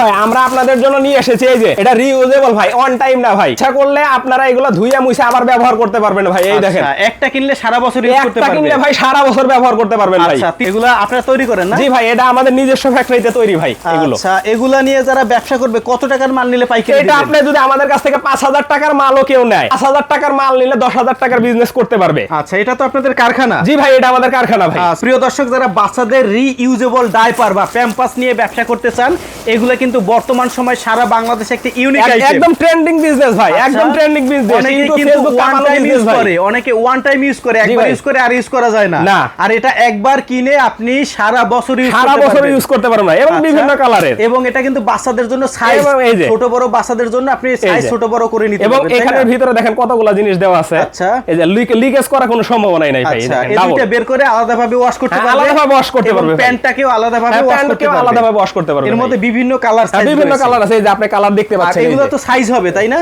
ভাই আমরা আপনাদের জন্য নিয়ে এসেছি এই যে এটা রিউজেবল ভাই অন টাইম না ভাই। ইচ্ছা করলে আপনারা এগুলো ধুইয়া মুছে আবার ব্যবহার করতে পারবেন ভাই এই দেখেন। আচ্ছা, একটা কিনলে সারা বছর ইউজ করতে একটা পারবে। কিনলে ভাই সারা বছর ব্যবহার করতে পারবেন ভাই। আচ্ছা এগুলা আপনারা তৈরি করেন না? জি ভাই এটা আমাদের নিজস্ব ফ্যাক্টরিতে তৈরি ভাই এগুলো। আচ্ছা এগুলা নিয়ে যারা ব্যবসা করবে কত টাকার মাল নিলে পাইকারি এটা আপনি যদি আমাদের কাছ থেকে পাঁচ হাজার টাকার মালও কেউ নেয় পাঁচ হাজার টাকার মাল নিলে দশ হাজার টাকার বিজনেস করতে পারবে। আচ্ছা এটা তো আপনাদের কারখানা। জি ভাই এটা আমাদের কারখানা ভাই। প্রিয় দর্শক যারা বাচ্চাদের রিইউজেবল ডাইপার বা প্যাম্পাস নিয়ে ব্যবসা করতে চান এগুলো কিন্তু বর্তমান সময় সারা বাংলাদেশে একটা ইউনিক আইটেম একদম ট্রেন্ডিং বিজনেস ভাই একদম ট্রেন্ডিং বিজনেস অনেকে কিন্তু ফেসবুক ওয়ান টাইম ইউজ করে অনেকে ওয়ান টাইম ইউজ করে একবার ইউজ করে আর ইউজ করা যায় না। না। আর এটা একবার কিনে আপনি সারা বছর ইউজ সারা বছর ইউজ করতে পারবেন ভাই এবং আচ্ছা। বিভিন্ন কালারের এবং এটা কিন্তু বাচ্চাদের জন্য সাইজ এবং। ছোট বড় বাচ্চাদের জন্য আপনি সাইজ ছোট বড় করে নিতে এবং পারবেন, তাই এখানের ভিতরে দেখেন কতগুলো জিনিস দেওয়া আছে। আচ্ছা। এই যে লিকেজ করার কোনো সম্ভাবনাই নাই ভাই এই আচ্ছা। দুইটা বের করে আলাদাভাবে ওয়াশ করতে হ্যাঁ, পারবে আলাদাভাবে ওয়াশ করতে এবং পারবে প্যান্টটাকেও আলাদাভাবে হ্যাঁ, ওয়াশ করতে প্যান্টকেও পারবে। আলাদাভাবে wash করতে পারবে এর মধ্যে বিভিন্ন কালার হ্যাঁ, বিভিন্ন কালার আছে এই যে আপনি কালার দেখতে পাচ্ছেন এগুলো তো সাইজ হবে তাই না?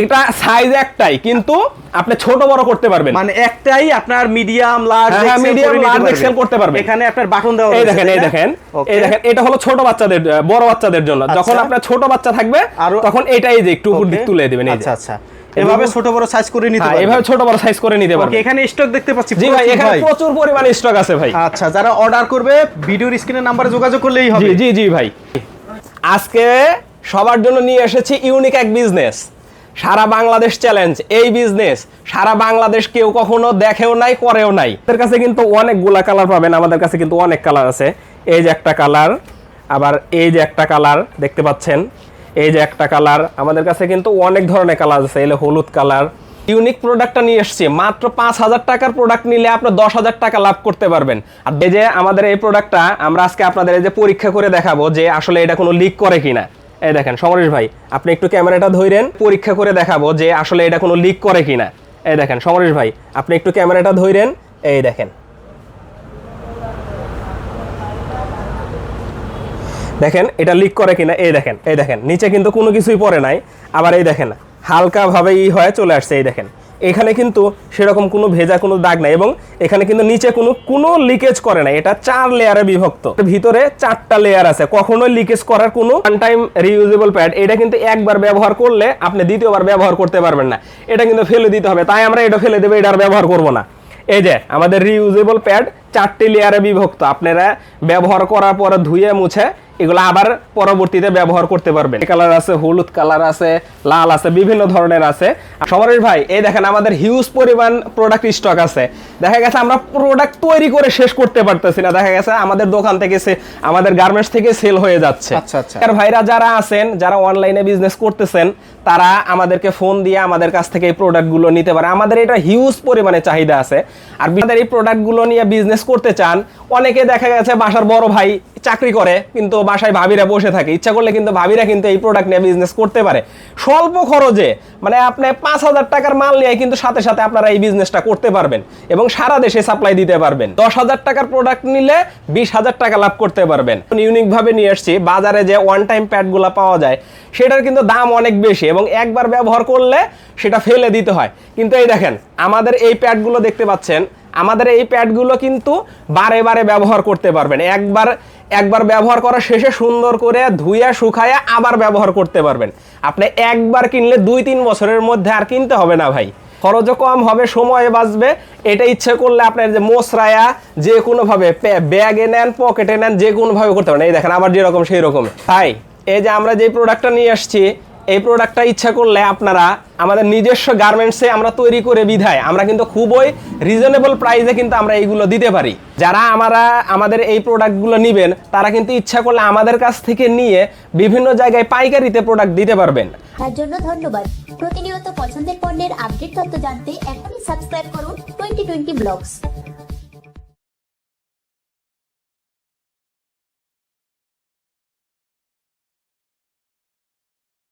এটা সাইজ একটাই কিন্তু আপনি ছোট বড় করতে পারবেন। মানে একটাই আপনার মিডিয়াম লার্জ হ্যাঁ, medium, large excel করতে পারবেন। এখানে আপনার বাটন দেওয়া এই দেখেন এই দেখেন এই দেখেন এটা হলো ছোট বাচ্চাদের বড় বাচ্চাদের জন্য। আচ্ছা। যখন আপনার ছোট বাচ্চা থাকবে তখন এটাই যে একটু উপর দিক তুলে দিবেন এই আচ্ছা আচ্ছা। এভাবে ছোট বড় সাইজ করে নিতে হ্যাঁ, পারবেন। এভাবে ছোট বড় সাইজ করে নিতে পারবেন। এখানে স্টক দেখতে পাচ্ছি জি ভাই প্রচুর এখানে প্রচুর পরিমাণে স্টক আছে ভাই। আচ্ছা যারা অর্ডার করবে ভিডিওর স্ক্রিনের নাম্বারে যোগাযোগ করলেই হবে। জি জি জি ভাই। আজকে সবার জন্য নিয়ে এসেছি ইউনিক এক বিজনেস সারা বাংলাদেশ চ্যালেঞ্জ এই বিজনেস সারা বাংলাদেশ কেউ কখনো দেখেও নাই, করেও নাই। আমাদের কাছে কিন্তু অনেকগুলা কালার পাবেন, আমাদের কাছে কিন্তু অনেক কালার আছে। এই যে একটা কালার আবার এই যে একটা কালার দেখতে পাচ্ছেন? এই যে একটা কালার আমাদের কাছে কিন্তু অনেক ধরনের কালার আছে। এলে হলুদ কালার ইউনিক প্রোডাক্টটা নিয়ে এসছি। মাত্র পাঁচ হাজার টাকার প্রোডাক্ট নিলে আপনি দশ হাজার টাকা লাভ করতে পারবেন। আর এই যে আমাদের এই প্রোডাক্টটা, আমরা আজকে আপনাদের এই যে পরীক্ষা করে দেখাবো যে আসলে এটা কোনো লিক করে কিনা। এই দেখেন, সমরেশ ভাই, আপনি একটু ক্যামেরাটা ধরেন, পরীক্ষা করে দেখাবো যে আসলে এটা কোনো লিক করে কিনা। এই দেখেন, সমরেশ ভাই, আপনি একটু ক্যামেরাটা ধরেন। এই দেখেন। দেখেন, এটা লিক করে কিনা। এই দেখেন এই দেখেন, নিচে কিন্তু কোনো কিছুই পড়ে নাই। আবার এই দেখেন হালকাভাবে ই হয়ে চলে আসছে, এই দেখেন। এখানে কিন্তু সেরকম কোনো ভেজা কোনো দাগ নাই এবং এখানে কিন্তু নিচে কোনো কোনো লিকেজ করে না এটা চার লেয়ারে বিভক্ত। ভিতরে চারটা লেয়ার আছে। কখনোই লিকেজ করার কোনো ওয়ান টাইম রিউজেবল প্যাড এটা কিন্তু একবার ব্যবহার করলে আপনি দ্বিতীয়বার ব্যবহার করতে পারবেন না। এটা কিন্তু ফেলে দিতে হবে। তাই আমরা এটা ফেলে দেবো, এটা আর ব্যবহার করব না। এই যে, আমাদের রিউজেবল প্যাড চারটি লেয়ারে বিভক্ত। আপনারা ব্যবহার করার পরে ধুয়ে মুছে এগুলো আবার পরবর্তীতে ব্যবহার করতে পারবেন। কালার আছে হলুদ কালার আছে লাল আছে বিভিন্ন ধরনের আছে। সমরেশ ভাই এই দেখেন আমাদের হিউজ পরিমাণ প্রোডাক্ট স্টক আছে। দেখা গেছে আমরা প্রোডাক্ট তৈরি করে শেষ করতে পারতেছি না। দেখা গেছে আমাদের দোকান থেকে সে আমাদের গার্মেন্টস থেকে সেল হয়ে যাচ্ছে। আচ্ছা, আচ্ছা। আর ভাইরা যারা আছেন যারা অনলাইনে বিজনেস করতেছেন তারা আমাদেরকে ফোন দিয়ে আমাদের কাছ থেকে এই প্রোডাক্টগুলো নিতে পারে। আমাদের এটা হিউজ পরিমাণে চাহিদা আছে। আর আমাদের এই প্রোডাক্টগুলো নিয়ে বিজনেস করতে চান, অনেকে দেখা গেছে বাসার বড় ভাই চাকরি করে, কিন্তু বাসায় ভাবিরা বসে থাকে। ইচ্ছা করলে কিন্তু ভাবিরা কিন্তু এই প্রোডাক্ট নিয়ে বিজনেস করতে পারে। স্বল্প খরচে মানে আপনি পাঁচ হাজার টাকার মাল নিয়ে কিন্তু সাথে সাথে আপনারা এই বিজনেসটা করতে পারবেন এবং সারা দেশে সাপ্লাই দিতে পারবেন। দশ হাজার টাকার প্রোডাক্ট নিলে বিশ হাজার টাকা লাভ করতে পারবেন। ইউনিকভাবে নিয়ে এসছি বাজারে যে ওয়ান টাইম প্যাডগুলো পাওয়া যায়, সেটার কিন্তু দাম অনেক বেশি এবং একবার ব্যবহার করলে সেটা ফেলে দিতে হয়। কিন্তু এই দেখেন, আমাদের এই প্যাডগুলো দেখতে পাচ্ছেন আমাদের এই প্যাডগুলো কিন্তু বারে বারে ব্যবহার করতে পারবেন। একবার একবার ব্যবহার করা শেষে সুন্দর করে ধুইয়া শুকায়া আবার ব্যবহার করতে পারবেন। আপনি একবার কিনলে দুই, তিন বছরের মধ্যে আর কিনতে হবে না ভাই। খরচও কম হবে, সময় বাঁচবে। এটা ইচ্ছে করলে আপনার যে মোসরায়া যে কোনোভাবে ব্যাগে নেন, পকেটে নেন যে কোনোভাবে করতে পারেন। এই দেখেন, আবার যেরকম সেই রকম তাই এই যে আমরা যে প্রোডাক্টটা নিয়ে আসছি এই প্রোডাক্টটা ইচ্ছা করলে আপনারা আমাদের নিজস্ব গার্মেন্টসে আমরা তৈরি করে বিধায়, আমরা কিন্তু খুবই রিজনেবল প্রাইসে কিন্তু আমরা এইগুলো দিতে পারি। যারা আমরা, আমাদের এই প্রোডাক্টগুলো নেবেন, তারা কিন্তু ইচ্ছা করলে আমাদের কাছ থেকে নিয়ে বিভিন্ন জায়গায় পাইকারিতে প্রোডাক্ট দিতে পারবেন। তার জন্য ধন্যবাদ। প্রতিনিয়ত পছন্দের পণ্যের আপডেট তথ্য জানতে এখনই সাবস্ক্রাইব করুন টোয়েন্টি টোয়েন্টি ব্লগস।